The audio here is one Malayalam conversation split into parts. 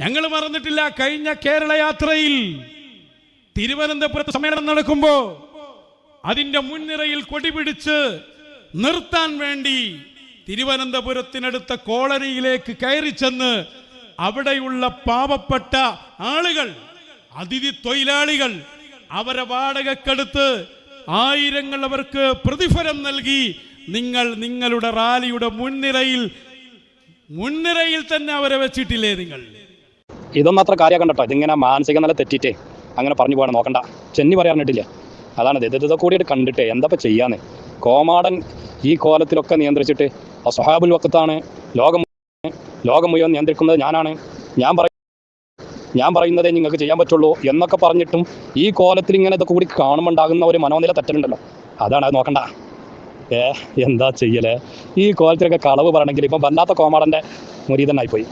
ഞങ്ങൾ മറന്നിട്ടില്ല. കഴിഞ്ഞ കേരള യാത്രയിൽ തിരുവനന്തപുരത്ത് സമ്മേളനം നടക്കുമ്പോ അതിന്റെ മുൻനിരയിൽ കൊടിപിടിച്ച് നിർത്താൻ വേണ്ടി തിരുവനന്തപുരത്തിനടുത്ത കോളനിയിലേക്ക് കയറി ചെന്ന് അവിടെയുള്ള പാവപ്പെട്ട ആളുകൾ അതിഥി തൊഴിലാളികൾ അവരെ വാടകക്കെടുത്ത് ആയിരങ്ങൾ അവർക്ക് പ്രതിഫലം നൽകി നിങ്ങൾ നിങ്ങളുടെ റാലിയുടെ മുൻനിരയിൽ മുൻനിരയിൽ തന്നെ അവരെ വെച്ചിട്ടില്ലേ നിങ്ങൾ? ഇതൊന്നും അത്ര കാര്യം കണ്ടോ ഇതിങ്ങനെ മാനസിക നില തെറ്റിട്ടേ അങ്ങനെ പറഞ്ഞു പോകണം നോക്കണ്ട. ചെന്നി പറയാറിട്ടില്ല അതാണ് ഇത്. ഇത് ഇതൊക്കെ കൂടിയിട്ട് കണ്ടിട്ട് എന്താ ചെയ്യാന്ന്. കോമാടൻ ഈ കോലത്തിലൊക്കെ നിയന്ത്രിച്ചിട്ട് അസഹാബുൽ വക്കത്താണ് ലോകം ലോകം മുഴുവൻ നിയന്ത്രിക്കുന്നത് ഞാനാണ്. ഞാൻ പറയും ഞാൻ പറയുന്നതേ നിങ്ങൾക്ക് ചെയ്യാൻ പറ്റുള്ളൂ എന്നൊക്കെ പറഞ്ഞിട്ടും ഈ കോലത്തിൽ ഇങ്ങനെ ഇതൊക്കെ കൂടി കാണുമ്പോണ്ടാകുന്ന ഒരു മനോനില തെറ്റലുണ്ടല്ലോ. അതാണ് അത് നോക്കണ്ട. ഏ എന്താ ചെയ്യലേ? ഈ കോലത്തിലൊക്കെ കളവ് പറയണമെങ്കിൽ ഇപ്പം വല്ലാത്ത കോമാടന്റെ മുരീതനായിപ്പോയി.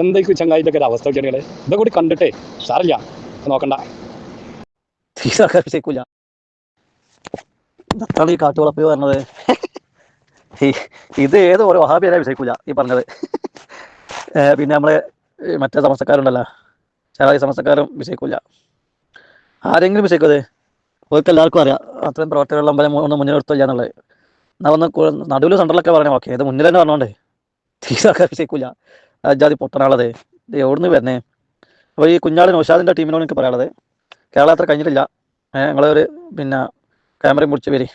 എന്തൊക്കെ ചങ്ങായിട്ടൊക്കെ ഒരു അവസ്ഥ വെച്ചാൽ ഇതൊക്കെ കൂടി കണ്ടിട്ടേ സാറില്ല നോക്കണ്ട. ഈ കാട്ടുവളപ്പ് പറഞ്ഞത് ഇത് ഏത് ഓരോ വഹാബിയരെ വിജയിക്കൂല ഈ പറഞ്ഞത്. പിന്നെ നമ്മളെ മറ്റേ സമസ്തക്കാരുണ്ടല്ലോ. ചില സമസ്തക്കാരും വിജയിക്കൂല ആരെങ്കിലും വിജയിക്കത് അവർക്ക് എല്ലാവർക്കും അറിയാം. അത്രയും പ്രവർത്തകരുടെ അമ്പലം ഒന്ന് മുന്നിൽ എടുത്തില്ല എന്നുള്ളത്. നടുവിൽ സെന്ററിലൊക്കെ പറഞ്ഞാൽ ഓക്കെ ഇത് മുന്നിൽ തന്നെ പറഞ്ഞോണ്ടേ? തീരാക്കാൻ വിജയിക്കൂല ജാതി പൊട്ടനാളത്. ഇത് എവിടുന്ന് വരുന്നേ? അപ്പോൾ ഈ കുഞ്ഞാളി നൗഷാദിന്റെ ടീമിനോട് എനിക്ക് പറയാനുള്ളത്. കേരള അത്ര കഴിഞ്ഞിട്ടില്ല. ഞങ്ങളൊരു പിന്നെ ക്യാമറയും പിടിച്ച് വരി.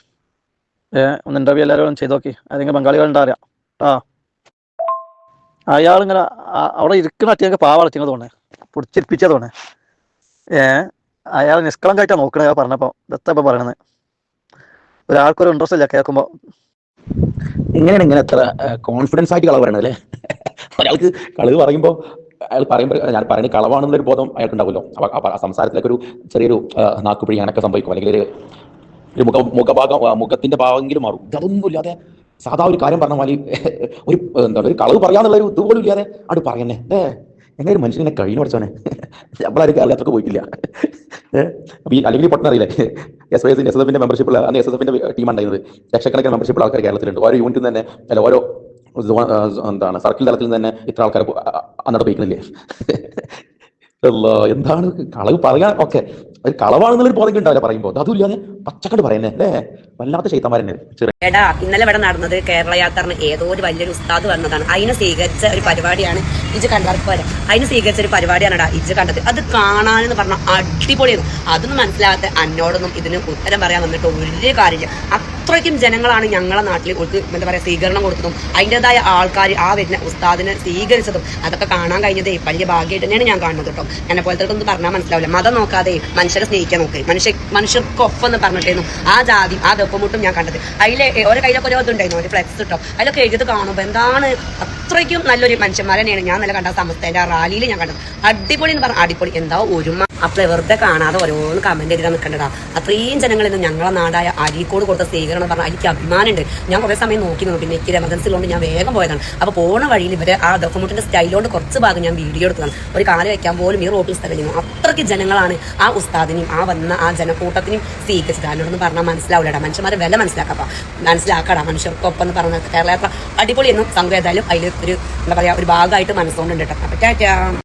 ഒന്ന് ഇന്റർവ്യൂ എല്ലാവരും ചെയ്ത് നോക്കി. അല്ലെങ്കിൽ ബംഗാളികൾ ഉണ്ടാറിയാം ആ. അയാളിങ്ങനെ അവിടെ ഇരിക്കുന്ന അറ്റിയൊക്കെ പാവ അടച്ചിങ്ങ് തോന്നേ പിടിച്ചിരിപ്പിച്ചാ തോന്നേ ഏ അയാൾ നിഷ്കളങ്കായിട്ടാണ് നോക്കണേ പറഞ്ഞപ്പോൾ ഇതെത്താ ഇപ്പം പറയണത്. ഒരാൾക്കൊരു ഇൻട്രസ്റ്റ് ഇല്ല കേൾക്കുമ്പോൾ എങ്ങനെയാണ് ഇങ്ങനെ എത്ര കോൺഫിഡൻസ് ആയിട്ട് കളവ് പറയണത് അല്ലേ? ഒരാൾക്ക് കളവ് പറയുമ്പോൾ അയാൾ പറയുമ്പോൾ ഞാൻ പറയുന്നത് കളവാണെന്നൊരു ബോധം അയാൾക്ക് ഉണ്ടാവുമല്ലോ അപ്പൊ ആ സംസാരത്തിലൊക്കെ ഒരു ചെറിയൊരു നാക്കുപിഴി അങ്ങനെയൊക്കെ സംഭവിക്കും. അല്ലെങ്കിൽ ഒരു ഒരു മുഖ മുഖഭാഗം മുഖത്തിന്റെ ഭാഗമെങ്കിലും മാറും. ഇതൊന്നും ഇല്ലാതെ സാധാ ഒരു കാര്യം പറഞ്ഞ മാതിരി ഒരു എന്താ ഒരു കളവ് പറയാന്നുള്ള ഒരു ഇതുപോലും ഇല്ലാതെ അത് പറയുന്നേ. ഏ എങ്ങനെ ഒരു മനുഷ്യനെ കഴിഞ്ഞു പഠിച്ചോനെ നമ്മളാരും കേരളത്തിലൊക്കെ പോയിട്ടില്ല. ഈ അല്ലെങ്കിൽ പൊട്ടൻ അറിയില്ലേ? എസ് എസ് എസ് എഫിന്റെ മെമ്പർഷിപ്പ് അന്ന് എസ് എഫിന്റെ ടീം ഉണ്ടായിരുന്നത്. ലക്ഷക്കണക്കിന് മെമ്പർഷിപ്പ് ആൾക്കാർ കേരളത്തിലുണ്ട്. ഓരോ യൂണിറ്റിൽ തന്നെ അല്ല ഓരോ എന്താണ് സർക്കിൾ തലത്തിൽ തന്നെ ഇത്ര ആൾക്കാർ അന്നോട്ട് പോയിക്കുന്നില്ലേ എന്താണ് കളവ് പറയാൻ ഓക്കെ. ഒരു കളവാണെന്നുള്ളൊരു ബോധം ഉണ്ടാവില്ല പറയുമ്പോൾ അതുമില്ലാതെ പച്ചക്കണ്ട് പറയുന്നേ അല്ലേ? വല്ലാത്ത ചെയ്താമാരന്നെ ചെറിയ എടാ ഇന്നലെ ഇവിടെ നടന്നത് കേരള യാത്രന് ഏതോ ഒരു വലിയൊരു ഉസ്താദ് വന്നതാണ്. അതിനെ സ്വീകരിച്ച ഒരു പരിപാടിയാണ് ഇജ് കണ്ടവർക്ക് വരാം അതിനെ സ്വീകരിച്ച ഒരു പരിപാടിയാണ് എടാ ഇജ് കണ്ടത്. അത് കാണാനെന്ന് പറഞ്ഞാൽ അടിപൊളിയാണ് അതൊന്നും മനസ്സിലാകാത്ത അന്നോടൊന്നും ഇതിന് ഉത്തരം പറയാൻ വന്നിട്ട് ഒരു കാര്യമില്ല. അത്രയ്ക്കും ജനങ്ങളാണ് ഞങ്ങളെ നാട്ടിൽ ഒരു എന്താ പറയുക സ്വീകരണം കൊടുത്തതും അതിന്റെതായ ആൾക്കാർ ആ വരുന്ന ഉസ്താദിനെ സ്വീകരിച്ചതും അതൊക്കെ കാണാൻ കഴിഞ്ഞതേ വലിയ ഭാഗ്യമായിട്ട് തന്നെയാണ് ഞാൻ കാണുന്നത് കേട്ടോ. എന്നെ പോലത്തെ പറഞ്ഞാൽ മനസ്സിലാവില്ല. മതം നോക്കാതെ മനുഷ്യരെ സ്നേഹിക്കാൻ നോക്കി. മനുഷ്യ മനുഷ്യർക്കൊപ്പം എന്ന് ആ ജാതി ആ ദപ്പമുട്ടും ഞാൻ കണ്ടത്. അതിലെ ഓരോ കയ്യിലൊക്കെ ഒരു ഇതുണ്ടായിരുന്നു ഒരു ഫ്ലെക്സ് കിട്ടും അതിലൊക്കെ എഴുതി കാണുമ്പോൾ എന്താണ് അത്രയ്ക്കും നല്ലൊരു മനുഷ്യന്മാരനെയാണ് ഞാൻ നല്ല കണ്ട സമസ്തേന്റെ ആ റാലിയിൽ ഞാൻ കണ്ടത്. അടിപൊളി എന്ന് പറഞ്ഞാൽ അടിപൊളി. എന്താ ഒരുമ അപ്പോൾ വെറുതെ കാണാതെ ഓരോന്ന് കമന്റ് ചെയ്തിട്ട് നിൽക്കേണ്ടതാ അത്രയും ജനങ്ങളിൽ നിന്ന് ഞങ്ങളെ നാടായ അരീക്കോട് കൊടുത്ത സ്വീകരണം എന്ന് പറഞ്ഞാൽ എനിക്ക് അഭിമാനമുണ്ട് ഞാൻ കുറേ സമയം നോക്കി നിന്നു. പിന്നെ എനിക്ക് എമർജൻസി ഉള്ളതുകൊണ്ട് ഞാൻ വേഗം പോയതാണ്. അപ്പോൾ പോണ വഴിയിൽ ഇവരെ ആ ദഫമുട്ടിന്റെ സ്റ്റൈലോണ്ട് കുറച്ച് ഭാഗം ഞാൻ വീഡിയോ എടുത്തതാണ്. ഒരു കാൽ വെക്കാൻ പോലും ഈ റോട്ടിൽ സ്ഥലം അത്രയ്ക്ക് ജനങ്ങളാണ് ആ ഉസ്താദിനെയും ആ വന്ന ആ ജനക്കൂട്ടത്തിനെയും സ്വീകരിച്ചത്. അതിനോടൊന്നും പറഞ്ഞാൽ മനസ്സിലാവില്ലടാ മനുഷ്യന്മാരെ വില മനസ്സിലാക്കാം മനസ്സിലാക്കടാ മനുഷ്യർക്കൊപ്പം എന്ന് പറഞ്ഞ കേരള യാത്ര അടിപൊളിയെന്നും സംഘം ഏതായാലും അതിൽ ഒരു എന്താ പറയുക ഒരു ഭാഗമായിട്ട് മനസ്സുകൊണ്ടുണ്ട് കേട്ടോ. ടാറ്റാ.